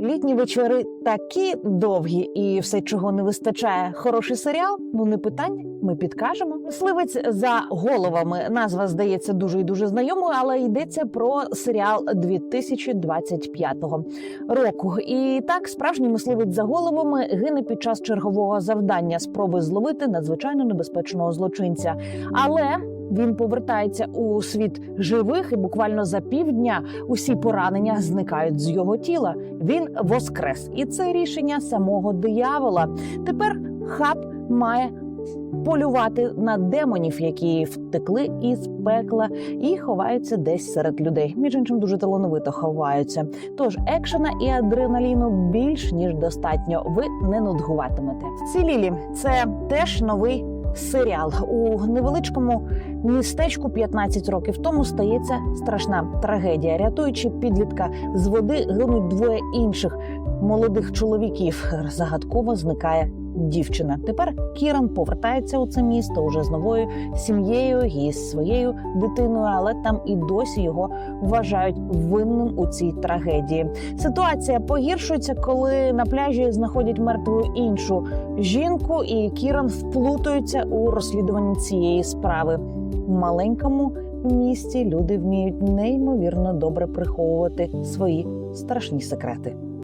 Літні вечори такі довгі, і все, чого не вистачає. Хороший серіал? Ну не питання. Ми підкажемо. Мисливець за головами. Назва здається дуже і дуже знайомою, але йдеться про серіал 2025 року. І так, справжній мисливець за головами гине під час чергового завдання спроби зловити надзвичайно небезпечного злочинця. Але він повертається у світ живих, і буквально за півдня усі поранення зникають з його тіла. Він воскрес, і це рішення самого диявола. Тепер хаб має полювати на демонів, які втекли із пекла і ховаються десь серед людей. Між іншим дуже талановито ховаються. Тож екшена і адреналіну більш ніж достатньо. Ви не нудгуватимете. Цілілі це теж новий. Серіал у невеличкому містечку 15 років тому стається страшна трагедія. Рятуючи підлітка з води, гинуть двоє інших молодих чоловіків. Загадково зникає дівчина. Тепер Кіран повертається у це місто уже з новою сім'єю і своєю дитиною, але там і досі його вважають винним у цій трагедії. Ситуація погіршується, коли на пляжі знаходять мертву іншу жінку, і Кіран вплутується у розслідуванні цієї справи. В маленькому місті люди вміють неймовірно добре приховувати свої страшні секрети.